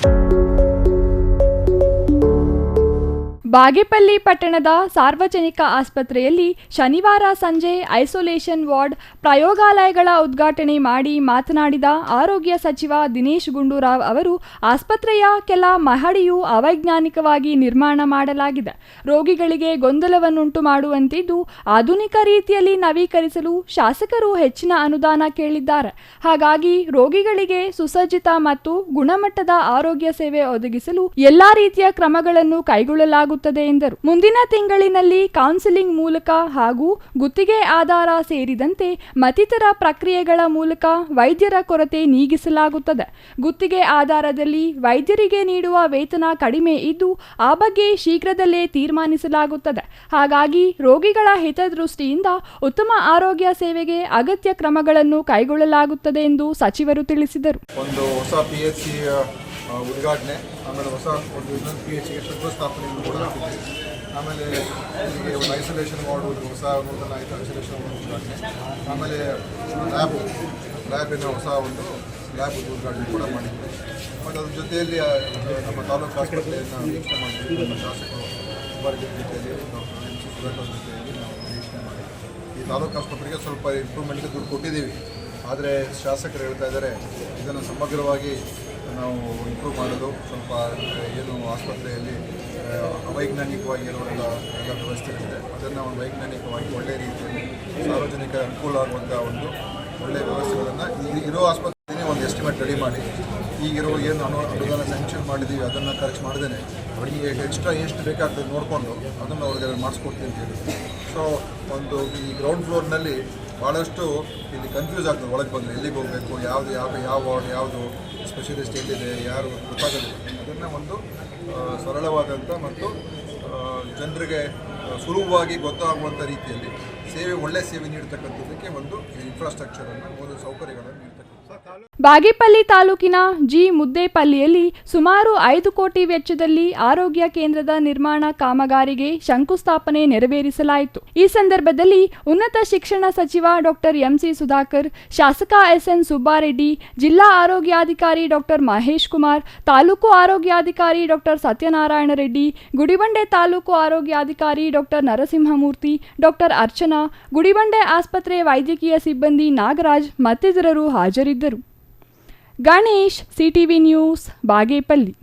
Thank you Bagepalli ಪಟ್ಟಣದ ಸಾರ್ವಜನಿಕ ಆಸ್ಪತ್ರೆಯಲ್ಲಿ ಶನಿವಾರ ಸಂಜೆ ಐಸೋಲೇಷನ್ ವಾರ್ಡ್ ಪ್ರಯೋಗಾಲಯಗಳ ಉದ್ಘಾಟನೆ ಮಾಡಿ ಮಾತನಾಡಿದ ಆರೋಗ್ಯ ಸಚಿವ ದಿನೇಶ್ ಗುಂಡೂರಾವ್ ಅವರು, ಆಸ್ಪತ್ರೆಯ ಕೆಲ ಮಹಡಿಯು ಅವೈಜ್ಞಾನಿಕವಾಗಿ ನಿರ್ಮಾಣ ಮಾಡಲಾಗಿದೆ. ರೋಗಿಗಳಿಗೆ ಗೊಂದಲವನ್ನುಂಟು ಮಾಡುವಂತಿದ್ದು, ಆಧುನಿಕ ರೀತಿಯಲ್ಲಿ ನವೀಕರಿಸಲು ಶಾಸಕರು ಹೆಚ್ಚಿನ ಅನುದಾನ ಕೇಳಿದ್ದಾರೆ. ಹಾಗಾಗಿ ರೋಗಿಗಳಿಗೆ ಸುಸಜ್ಜಿತ ಮತ್ತು ಗುಣಮಟ್ಟದ ಆರೋಗ್ಯ ಸೇವೆ ಒದಗಿಸಲು ಎಲ್ಲಾ ರೀತಿಯ ಕ್ರಮಗಳನ್ನು ಕೈಗೊಳ್ಳಲಾಗುತ್ತದೆ. ಎಂದರು. ಮುಂದಿನ ತಿಂಗಳಿನಲ್ಲಿ ಕೌನ್ಸಿಲಿಂಗ್ ಮೂಲಕ ಹಾಗೂ ಗುತ್ತಿಗೆ ಆಧಾರ ಸೇರಿದಂತೆ ಮತ್ತಿತರ ಪ್ರಕ್ರಿಯೆಗಳ ಮೂಲಕ ವೈದ್ಯರ ಕೊರತೆ ನೀಗಿಸಲಾಗುತ್ತದೆ. ಗುತ್ತಿಗೆ ಆಧಾರದಲ್ಲಿ ವೈದ್ಯರಿಗೆ ನೀಡುವ ವೇತನ ಕಡಿಮೆ ಇದ್ದು, ಆ ಬಗ್ಗೆ ಶೀಘ್ರದಲ್ಲೇ ತೀರ್ಮಾನಿಸಲಾಗುತ್ತದೆ. ಹಾಗಾಗಿ ರೋಗಿಗಳ ಹಿತದೃಷ್ಟಿಯಿಂದ ಉತ್ತಮ ಆರೋಗ್ಯ ಸೇವೆಗೆ ಅಗತ್ಯ ಕ್ರಮಗಳನ್ನು ಕೈಗೊಳ್ಳಲಾಗುತ್ತದೆ ಎಂದು ಸಚಿವರು ತಿಳಿಸಿದರು. ಒಂದು ಹೊಸ ಉದ್ಘಾಟನೆ, ಆಮೇಲೆ ಹೊಸ ಒಂದು ಇನ್ನೊಂದು ಪಿ ಎಚ್ಗೆ ಶಂಕುಸ್ಥಾಪನೆಯನ್ನು ಕೂಡ ಹಾಕಿದ್ದೀವಿ ಆಮೇಲೆ ಇಲ್ಲಿಗೆ ಒಂದು ಐಸೋಲೇಷನ್ ಮಾಡುವುದು ಹೊಸ ನೂತನ ಐಸೋಲೇಷನ್ ವಾರ್ಡ್ ಉದ್ಘಾಟನೆ. ಆಮೇಲೆ ಲ್ಯಾಬ್ ಲ್ಯಾಬಿನ ಹೊಸ ಒಂದು ಲ್ಯಾಬ್ ಉದ್ಘಾಟನೆ ಕೂಡ ಮಾಡಿದ್ದೀವಿ ಮತ್ತು ಅದ್ರ ಜೊತೆಯಲ್ಲಿ ನಮ್ಮ ತಾಲೂಕು ಆಸ್ಪತ್ರೆಯನ್ನು ವೀಕ್ಷಣೆ ಮಾಡಿದ್ದೀವಿ ನಮ್ಮ ಶಾಸಕರು ಸುಬ್ಬಾರೆಡ್ಡಿ ಜೊತೆಯಲ್ಲಿ ಡಾಕ್ಟರ್ ಎಂ ಸಿ ಜೊತೆಯಲ್ಲಿ ನಾವು ವೀಕ್ಷಣೆ ಮಾಡಿದ್ದೀವಿ ಈ ತಾಲೂಕು ಆಸ್ಪತ್ರೆಗೆ ಸ್ವಲ್ಪ ಇಂಪ್ರೂವ್ಮೆಂಟ್ಗೆ ದುಡ್ಡು ಕೊಟ್ಟಿದ್ದೀವಿ. ಆದರೆ ಶಾಸಕರು ಹೇಳ್ತಾ ಇದ್ದಾರೆ, ಇದನ್ನು ಸಮಗ್ರವಾಗಿ ನಾವು ಇಂಪ್ರೂವ್ ಮಾಡೋದು, ಸ್ವಲ್ಪ ಏನು ಆಸ್ಪತ್ರೆಯಲ್ಲಿ ಅವೈಜ್ಞಾನಿಕವಾಗಿರುವಂಥ ಎಲ್ಲ ವ್ಯವಸ್ಥೆಗಳಿದೆ ಅದನ್ನು ಒಂದು ವೈಜ್ಞಾನಿಕವಾಗಿ ಒಳ್ಳೆಯ ರೀತಿಯಲ್ಲಿ, ಸಾರ್ವಜನಿಕ ಅನುಕೂಲ ಆಗುವಂಥ ಒಂದು ಒಳ್ಳೆಯ ವ್ಯವಸ್ಥೆಗಳನ್ನು ಈ ಇರೋ ಆಸ್ಪತ್ರೆಯೇ ಒಂದು ಎಸ್ಟಿಮೇಟ್ ರೆಡಿ ಮಾಡಿ. ಈಗಿರೋ ಏನು ಅನು, ಅನುದಾನ ಸ್ಯಾಂಕ್ಷನ್ ಮಾಡಿದ್ದೀವಿ ಅದನ್ನು ಖರ್ಚು ಮಾಡ್ದೇನೆ. ಅವರಿಗೆ ಎಕ್ಸ್ಟ್ರಾ ಎಷ್ಟು ಬೇಕಾಗ್ತದೆ ನೋಡಿಕೊಂಡು ಅದನ್ನು ಅವ್ರಿಗೆ ಮಾಡಿಸ್ಕೊಡ್ತೀನಿ ಅಂತ ಹೇಳಿದ್ರು ಸೊ ಒಂದು ಈ ಗ್ರೌಂಡ್ ಫ್ಲೋರ್ನಲ್ಲಿ ಭಾಳಷ್ಟು ಇಲ್ಲಿ ಕನ್ಫ್ಯೂಸ್ ಆಗ್ತದೆ, ಒಳಗೆ ಬಂದರೆ ಎಲ್ಲಿಗೆ ಹೋಗಬೇಕು, ಯಾವುದು ಯಾವ ಯಾವ ವಾರ್ಡ್ ಯಾವುದು ಸ್ಪೆಷಲಿಸ್ಟ್ ಎಲ್ಲಿದೆ ಯಾರು ಗೊತ್ತಾಗೋದಿಲ್ಲ. ಅದನ್ನು ಒಂದು ಸರಳವಾದಂಥ ಮತ್ತು ಜನರಿಗೆ ಸುಲಭವಾಗಿ ಗೊತ್ತಾಗುವಂಥ ರೀತಿಯಲ್ಲಿ ಸೇವೆ ಒಳ್ಳೆಯ ಸೇವೆ ನೀಡ್ತಕ್ಕಂಥದ್ದಕ್ಕೆ ಒಂದು ಇನ್ಫ್ರಾಸ್ಟ್ರಕ್ಚರನ್ನು ಒಂದು ಸೌಕರ್ಯಗಳನ್ನು ನೀಡ್ತಕ್ಕಂಥ ಬಾಗೇಪಲ್ಲಿ ತಾಲೂಕಿನ ಜಿ ಮುದ್ದೇಪಲ್ಲಿಯಲ್ಲಿ ಸುಮಾರು ಐದು ಕೋಟಿ ವೆಚ್ಚದಲ್ಲಿ ಆರೋಗ್ಯ ಕೇಂದ್ರದ ನಿರ್ಮಾಣ ಕಾಮಗಾರಿಗೆ ಶಂಕುಸ್ಥಾಪನೆ ನೆರವೇರಿಸಲಾಯಿತು. ಈ ಸಂದರ್ಭದಲ್ಲಿ ಉನ್ನತ ಶಿಕ್ಷಣ ಸಚಿವ ಡಾಕ್ಟರ್ ಎಂಸಿ ಸುಧಾಕರ್, ಶಾಸಕ ಎಸ್ಎನ್ ಸುಬ್ಬಾರೆಡ್ಡಿ, ಜಿಲ್ಲಾ ಆರೋಗ್ಯಾಧಿಕಾರಿ ಡಾಕ್ಟರ್ ಮಹೇಶ್ ಕುಮಾರ್, ತಾಲೂಕು ಆರೋಗ್ಯಾಧಿಕಾರಿ ಡಾಕ್ಟರ್ ಸತ್ಯನಾರಾಯಣ ರೆಡ್ಡಿ, ಗುಡಿಬಂಡೆ ತಾಲೂಕು ಆರೋಗ್ಯಾಧಿಕಾರಿ ಡಾಕ್ಟರ್ ನರಸಿಂಹಮೂರ್ತಿ, ಡಾಕ್ಟರ್ ಅರ್ಚನಾ, ಗುಡಿಬಂಡೆ ಆಸ್ಪತ್ರೆ ವೈದ್ಯಕೀಯ ಸಿಬ್ಬಂದಿ ನಾಗರಾಜ್ ಮತ್ತಿತರರು ಹಾಜರಿದ್ದರು. Ganesh CTV news Bagepalli.